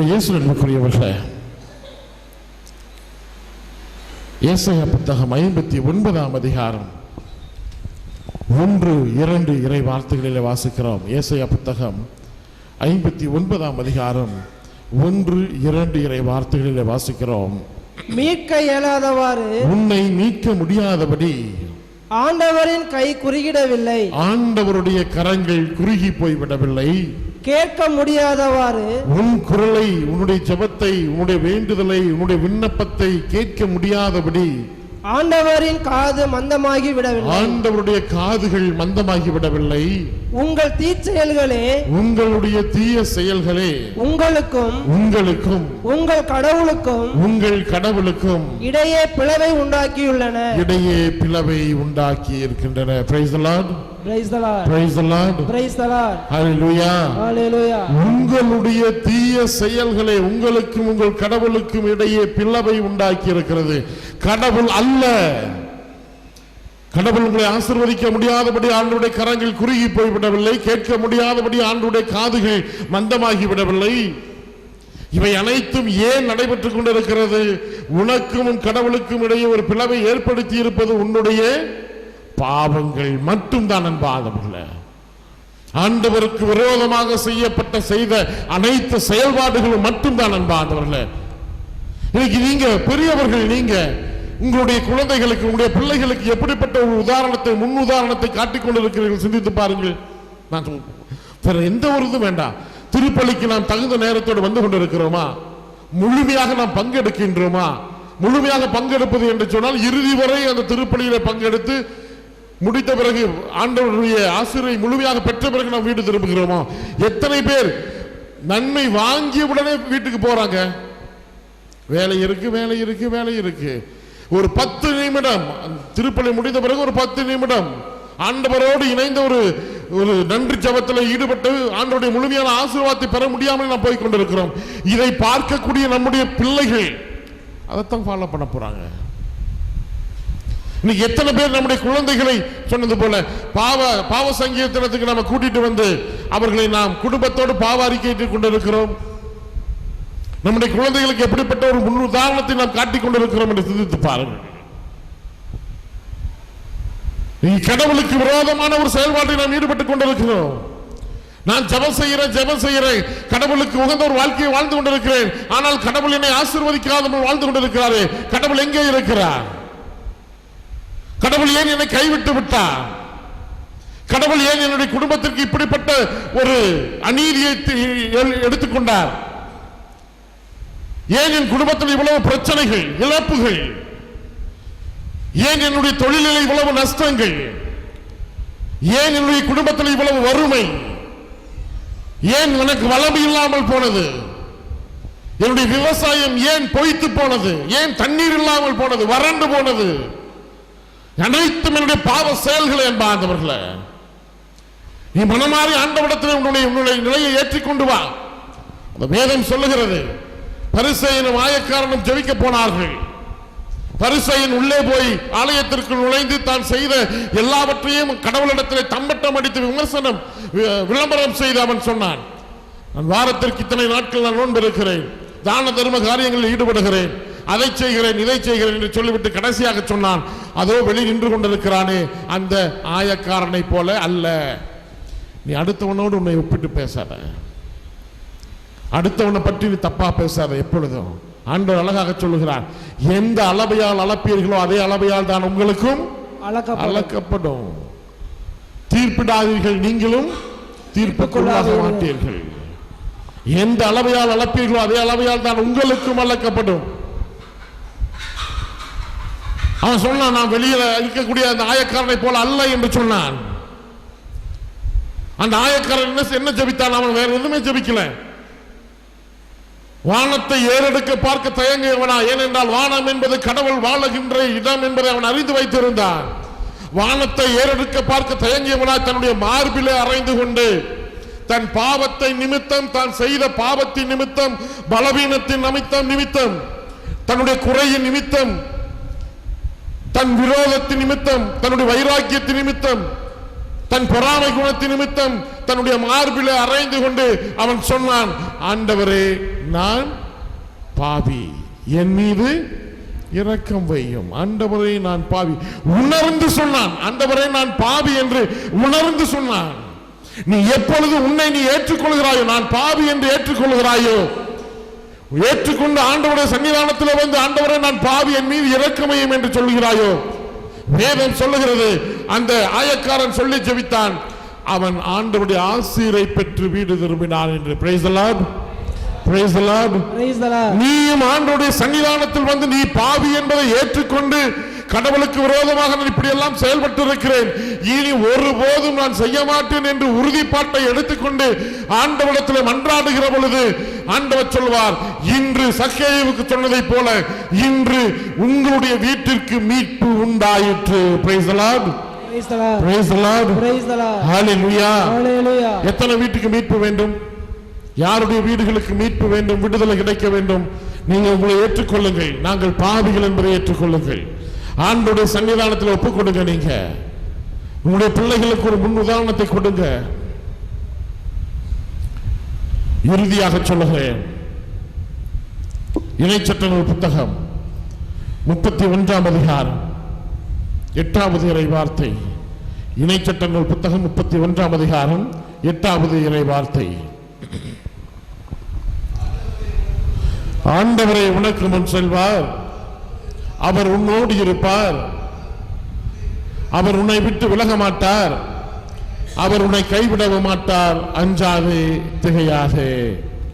திரு இயேசு அன்புக்குரியவர்களே ஏசாயா புத்தகம் ஐம்பத்தி ஒன்பதாம் அதிகாரம் ஒன்று இரண்டு இறை வார்த்தைகளிலே வாசிக்கிறோம். ஏசாயா புத்தகம் ஐம்பத்தி ஒன்பதாம் அதிகாரம் ஒன்று இரண்டு இறை வார்த்தைகளிலே வாசிக்கிறோம். மீட்க இயலாதவாறு உன்னை மீட்க முடியாதபடி ஆண்டவரின் கை குறுகிடவில்லை. ஆண்டவருடைய கரங்கள் குறுகி போய்விடவில்லை. கேட்க முடியாதவாறு உன் குரலை உன்னுடைய ஜெபத்தை உன்னுடைய வேண்டுதலை உன்னுடைய விண்ணப்பத்தை கேட்க முடியாதபடி ஆண்டவரின் காது மந்தமாகி விடவில்லை. ஆண்டவருடைய காதுகள் மந்தமாகி விடவில்லை. உங்கள் தீச்செயல்களே உங்களுடைய தீய செயல்களே உங்களுக்கும் உங்களுக்கும் உங்கள் கடவுளுக்கும் உங்கள் கடவுளுக்கும் இடையே பிளவை உண்டாக்கியுள்ளன. இடையே பிளவை உண்டாக்கி இருக்கின்றன. Praise Lord praise the Lord praise Lord praise the Lord hallelujah hallelujah உங்களுடைய தீய செயல்களை உங்களுக்கும் உங்கள் கடவுளுக்கும் இடையே பிளவை உண்டாக்கி இருக்கிறது கடவுள் அல்ல. கடவுள் உங்களை ஆசிர்வதிக்க முடியாதபடி ஆண்டுடைய கரங்கள் குறுகி போய்விடவில்லை. கேட்க முடியாதபடி ஆண்டுடைய காதுகள் மந்தமாகி விடவில்லை இவை அனைத்தும் ஏன் நடைபெற்றுக் கொண்டிருக்கிறது? உனக்கும் உன் கடவுளுக்கும் இடையே ஒரு பிளவை ஏற்படுத்தி இருப்பது உன்னுடைய பாவங்கள் மட்டும்தான் அன்பாதவர்களே ஆண்டவருக்கு விரோதமாக செய்யப்பட்ட செய்த அனைத்து செயல்பாடுகளும் மட்டும்தான் அன்பானவர்களே. இன்னைக்கு நீங்க பெரியவர்கள் நீங்க உங்களுடைய குழந்தைகளுக்கு உங்களுடைய பிள்ளைகளுக்கு எப்படிப்பட்ட ஒரு உதாரணத்தை முன் உதாரணத்தை காட்டிக்கொண்டிருக்கிறீர்கள் சிந்தித்து பாருங்கள். நான் வேற எந்த ஒரு இதுவும் வேண்டாம். திருப்பலிக்கு நாம் தகுந்த நேரத்தோடு வந்து கொண்டிருக்கிறோமா? முழுமையாக நாம் பங்கெடுக்கின்றோமா? முழுமையாக பங்கெடுப்பது என்று சொன்னால் இறுதி வரை அந்த திருப்பலியில பங்கெடுத்து முடித்த பிறகு ஆண்டவருடைய ஆசிரியை முழுமையாக பெற்ற பிறகு நாம் வீடு திரும்புகிறோமா? எத்தனை பேர் நன்மை வாங்கிய உடனே வீட்டுக்கு போறாங்க? வேலை இருக்கு வேலை இருக்கு வேலை இருக்கு. ஒரு பத்து நிமிடம் அந்த திருப்பலி முடிந்த பிறகு ஒரு பத்து நிமிடம். ஆண்டவரோடு இணைந்த ஒரு ஒரு நன்றி ஜபத்தில் ஈடுபட்டு ஆண்டவருடைய முழுமையான ஆசீர்வாதத்தை பெற முடியாமல் நாம் போய் கொண்டிருக்கிறோம். இதை பார்க்கக்கூடிய நம்முடைய பிள்ளைகள் அதைத்தான் ஃபாலோ பண்ண போறாங்க. இன்னைக்கு எத்தனை பேர் நம்முடைய குழந்தைகளை சொன்னது போல பாவ பாவ சங்கீர்த்தனத்துக்கு நம்ம கூட்டிட்டு வந்து அவர்களை நாம் குடும்பத்தோடு பாவ அறிக்கையிட்டுக் கொண்டிருக்கிறோம். நம்முடைய குழந்தைகளுக்கு எப்படிப்பட்ட ஒரு முன் உதாரணத்தை நாம் காட்டிக் கொண்டிருக்கிறோம் என்று சிந்தித்து பாருங்கள். நீ கடவுளுக்கு விரோதமான ஒரு செயல்பாட்டை நாம் ஈடுபட்டுக் கொண்டிருக்கிறோம். நான் ஜெபம் செய்கிறேன் ஜெபம் செய்கிறேன். கடவுளுக்கு உகந்த ஒரு வாழ்க்கையை வாழ்ந்து கொண்டிருக்கிறேன். ஆனால் கடவுள் என்னை ஆசீர்வதிக்காமல் வாழ்ந்து கொண்டிருக்கிறாரே. கடவுள் எங்கே இருக்கிறார்? கடவுள் ஏன் என்னை கைவிட்டு விட்டார்? கடவுள் ஏன் என்னுடைய குடும்பத்திற்கு இப்படிப்பட்ட ஒரு அநீதியை எடுத்துக்கொண்டார் ஏன் என் குடும்பத்தில் இவ்வளவு பிரச்சனைகள் இழப்புகள்? ஏன் என்னுடைய தொழிலில் இவ்வளவு நஷ்டங்கள்? ஏன் என்னுடைய குடும்பத்தில் இவ்வளவு வறுமை? ஏன் எனக்கு வளமை இல்லாமல் போனது? என்னுடைய விவசாயம் ஏன் பொய்த்து போனது? ஏன் தண்ணீர் இல்லாமல் போனது? வறண்டு போனது? அனைத்தும் என்னுடைய பாவ செயல்களை என்பார்ந்தவர்களே நீ மனமாறி ஆண்டவிடத்தில் உன்னுடைய உன்னுடைய நிலையை ஏற்றிக்கொண்டு வா. அந்த வேதம் சொல்லுகிறது பரிசையனும் ஆயக்காரனும் ஜெபிக்க போனார்கள். பரிசையின் உள்ளே போய் ஆலயத்திற்குள் நுழைந்து தான் செய்த எல்லாவற்றையும் கடவுளிடத்திலே தம்பட்டம் அடித்து விமர்சனம் வி- விளம்பரம் செய்து அவன் சொன்னான். நான் வாரத்திற்கு இத்தனை நாட்கள் நான் நோன்பு இருக்கிறேன். தான தர்ம காரியங்களில் ஈடுபடுகிறேன். அதை செய்கிறேன் இதை செய்கிறேன் என்று சொல்லிவிட்டு கடைசியாக சொன்னான். அதோ வெளி நின்று கொண்டிருக்கிறானே அந்த ஆயக்காரனை போல அல்ல. நீ அடுத்தவனோடு உன்னை ஒப்பிட்டு பேசாத. அடுத்தவனை பற்றி நீ தப்பா பேசாத எப்பொழுதும். ஆண்டவர் அழகாக சொல்லுகிறார் எந்த அளவையால் அளப்பீர்களோ அதே அளவையால் தான் உங்களுக்கும் அளக்கப்படும். தீர்ப்பிடாதீர்கள் நீங்களும் தீர்ப்புக்குள்ளாக மாட்டீர்கள். எந்த அளவையால் அளப்பீர்களோ அதே அளவையால் தான் உங்களுக்கும் அளக்கப்படும். அவன் சொன்னான் நான் வெளியில இருக்கக்கூடிய அந்த ஆயக்காரனை போல அல்ல என்று சொன்னான். அந்த ஆயக்காரன் என்ன என்ன ஜெபித்தான்? அவன் வேற எதுவுமே ஜபிக்கல. வானத்தை ஏறெடுக்க பார்க்க தயங்கியவனா ஏனென்றால் வானம் என்பது கடவுள் வாழுகின்ற இடம் என்பதை அவன் அறிந்து வைத்திருந்தான். வானத்தை ஏறெடுக்க பார்க்க தயங்கியவனா தன்னுடைய மார்பிலே அறைந்து கொண்டு தன் பாவத்தை நிமித்தம் தான் செய்த பாவத்தின் நிமித்தம் பலவீனத்தின் நிமித்தம் நிமித்தம் தன்னுடைய குறையின் நிமித்தம் தன் விரோதத்தின் நிமித்தம் தன்னுடைய வைராக்கியத்தின் நிமித்தம் தன் பொறாமை குணத்தின் நிமித்தம் தன்னுடைய மார்பிலே அறைந்து கொண்டு அவன் சொன்னான் ஆண்டவரே நான் பாவி. என் மீது இரக்கம் வையும். ஆண்டவரே நான் பாவி. உணர்ந்து சொன்னான். ஆண்டவரே நான் பாவி என்று உணர்ந்து சொன்னான். நீ எப்பொழுது உன்னை நீ ஏற்றுக்கொள்கிறாயோ நான் பாவி என்று ஏற்றுக்கொள்கிறாயோ ஏற்றுக்கொண்டு ஆண்டவருடைய சன்னிதானத்தில் வந்து ஆண்டவரே நான் பாவி என் மீது இரக்கமையும் என்று சொல்லுகிறாயோ? வேதம் சொல்லுகிறது. அந்த ஆயக்காரன் சொல்லி ஜெபித்தான். அவன் ஆண்டவருடைய ஆசீரை பெற்று வீடு திரும்பினான் என்று. பிரைஸ் தி லார்ட் நீயும் ஆண்டவருடைய சன்னிதானத்தில் வந்து நீ பாவி என்பதை ஏற்றுக்கொண்டு கடவுளுக்கு விரோதமாக நான் இப்படியெல்லாம் செயல்பட்டு இருக்கிறேன் இனி ஒருபோதும் நான் செய்ய மாட்டேன் என்று உறுதிப்பாட்டை எடுத்துக்கொண்டு ஆண்டவரிடத்தில் மன்றாடுகிற பொழுது ஆண்டவர் சொல்வார் இன்று சக்கேயுவுக்கு சொன்னதைப் போல இன்று உங்களுடைய வீட்டிற்கு மீட்பு உண்டாயிற்று. எத்தனை வீட்டுக்கு மீட்பு வேண்டும்? யாருடைய வீடுகளுக்கு மீட்பு வேண்டும்? விடுதலை கிடைக்க வேண்டும்? நீங்கள் உங்களை ஏற்றுக்கொள்ளுங்கள். நாங்கள் பாவிகள் என்பதை ஏற்றுக்கொள்ளுங்கள். ஆண்டுடைய சன்னிதானத்தில் ஒப்புக் கொடுங்க நீங்க. உங்களுடைய பிள்ளைகளுக்கு ஒரு முன் உதாரணத்தை கொடுங்க. இறுதியாக சொல்லுகிறேன். இணைச்சட்டங்கள் புத்தகம் முப்பத்தி ஒன்றாம் அதிகாரம் எட்டாவது இறை வார்த்தை. இணைச்சட்டங்கள் புத்தகம் முப்பத்தி ஒன்றாம் அதிகாரம் எட்டாவது இறை வார்த்தை. ஆண்டவரை உனக்கு முன் செல்வார். அவர் உன்னோடு இருப்பார். அவர் உன்னை விட்டு விலக மாட்டார். அவர் உன்னை கைவிடவும் மாட்டார். அஞ்சாதே திகையாதே.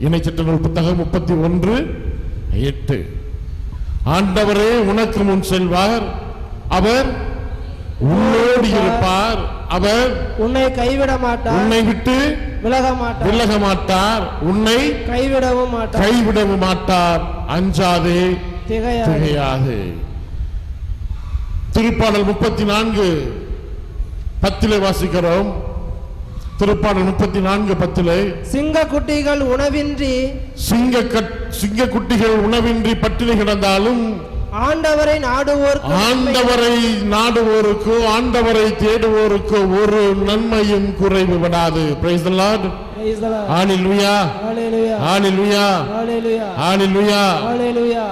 இணைச்சட்டங்கள் புத்தகம் முப்பத்தி ஒன்று எட்டு. ஆண்டவரே உனக்கு முன் செல்வார். அவர் உன்னோடு இருப்பார். அவர் உன்னை கைவிட மாட்டார். உன்னை விட்டு விலக மாட்டார். விலக மாட்டார். உன்னை கைவிடவும் மாட்டார். கைவிடவும் மாட்டார். அஞ்சாதே திகையாதே. திருப்பாடல் முப்பத்தி நான்கு பத்திலே வாசிக்கிறோம். திருப்பாடல் முப்பத்தி நான்கு பத்திலே. சிங்க குட்டிகள் உணவின்றி சிங்க சிங்க குட்டிகள் உணவின்றி பட்டினி கிடந்தாலும் ஆண்டவரை நாடுவோர்க்கு ஆண்டவரை நாடுவோருக்கோ ஆண்டவரை தேடுவோருக்கோ ஒரு நன்மையும் குறைவு விடாது praise the Lord Praise the Lord. Hallelujah. Hallelujah Hallelujah. ஹalleluya Hallelujah.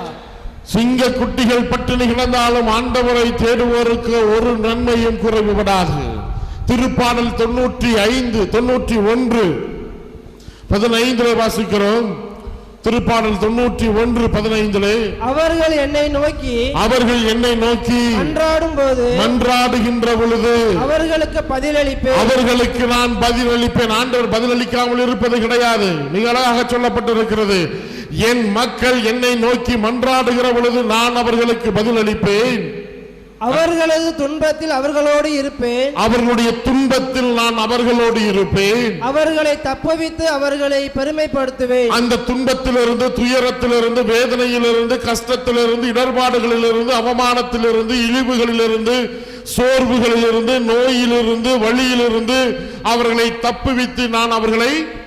சிங்க குட்டிகள் பட்டினி கிடந்தாலும் ஆண்டவரை தேடுவோருக்கு ஒரு நன்மையும் குறைவு விடாது திருப்பாடல் தொண்ணூற்றி ஐந்து தொண்ணூற்றி ஒன்று. பதினைந்திலே வாசிக்கிறோம். திருப்பாடல் தொண்ணூற்றி ஒன்று பதினைந்திலே. அவர்கள் என்னை நோக்கி அவர்கள் என்னை நோக்கி அன்றாடும் போது மன்றாடுகின்ற பொழுது அவர்களுக்கு பதிலளிப்பேன். அவர்களுக்கு நான் பதிலளிப்பேன். ஆண்டவர் பதிலளிக்காமல் இருப்பது கிடையாது. மிக அழகாக சொல்லப்பட்டிருக்கிறது. என் மக்கள் என்னை நோக்கி மன்றாடுகிற பொழுது நான் அவர்களுக்கு பதிலளிப்பேன். அவர்களது துன்பத்தில் அவர்களோடு இருப்பேன். அவர்களுடைய துன்பத்தில் நான் அவர்களோடு இருப்பேன். அவர்களை தப்புவித்து அவர்களை பெருமைப்படுத்துவேன். அந்த துன்பத்திலிருந்து துயரத்திலிருந்து வேதனையிலிருந்து கஷ்டத்திலிருந்து இடர்பாடுகளிலிருந்து அவமானத்திலிருந்து இழிவுகளிலிருந்து சோர்வுகளிலிருந்து நோயிலிருந்து வழியிலிருந்து அவர்களை தப்புவித்து நான் அவர்களை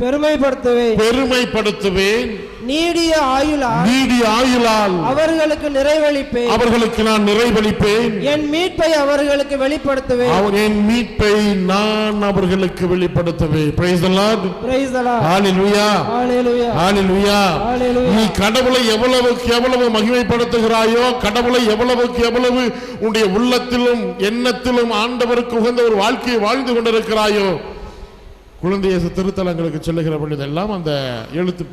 பெருமைப்படுத்துவேன். பெருமைப்படுத்துவேன். நீடிய ஆயுளால் நீடிய ஆயுளால் அவர்களுக்கு நிறைவளிப்பேன். அவர்களுக்கு நான் நிறைவளிப்பேன். என் மீட்பை அவர்களுக்கு வெளிப்படுத்துவேன். அவன் என் மீட்பை நான் அவர்களுக்கு வெளிப்படுத்துவேன். Praise the Lord Praise the Lord. Hallelujah. Hallelujah Hallelujah. நீ கடவுளை எவ்வளவுக்கு எவ்வளவு மகிமைப்படுத்துகிறாயோ கடவுளை எவ்வளவுக்கு எவ்வளவு உன்னுடைய உள்ளத்திலும் எண்ணத்திலும் ஆண்டவருக்கு உகந்த ஒரு வாழ்க்கையை வாழ்ந்து கொண்டிருக்கிறாயோ குழந்தைய திருத்தலங்களுக்கு செல்லுகிற பொழுதெல்லாம் அந்த எழுத்து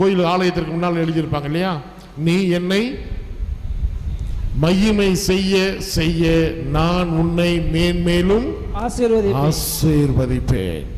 கோயில் ஆலயத்திற்கு முன்னால் எழுதியிருப்பாங்க இல்லையா? நீ என்னை மகிமை செய்ய செய்ய நான் உன்னை மேன்மேலும் ஆசீர்வதி ஆசீர்வதிப்பேன்.